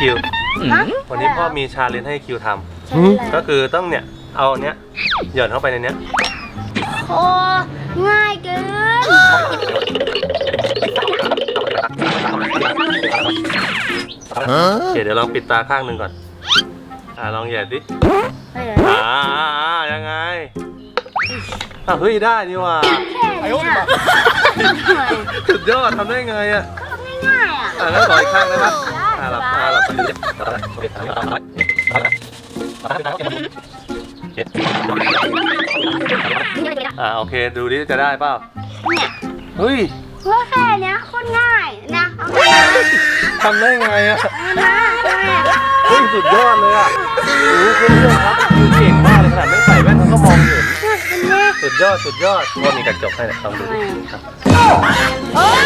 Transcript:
คิว ฮะวันนี้พ่อมีชาเลนจ์ให้คิวทใช่ำแล้ก็วคือต้องเนี่ยเอาอันเนี้ยหย่อนเข้าไปในเนี้ยโอ้ง่ายเกินโอเคเดี๋ยวลองปิดตาข้างหนึ่งก่อน อ่าลองแหย่ดิไม่เหรออ่าอ่าอ่ายังไงอะเฮ้ยได้นี่หว่าแค่เนี้ยสุดยอดทำได้ไงอะ ง่ายๆอะ อะแล้วต่ออีกข้างได้ไหม อะหลับตาหลับตาอ่าโอเคดูดิจะได้เปล่าเนี่ยเฮ้ยว่าแค่เนี้ยโคตรง่ายนะทำได้ไงอะเฮ้ยสุดยอดเลยอะโอ้โหเพื่อนครับดูเก่งมากเลยขนาดไม่ใส่แว่นเขาก็มองเห็นสุดยอดสุดยอดพ่อมีกระจกให้นี่ยลองดูดิโอ้ยอะไร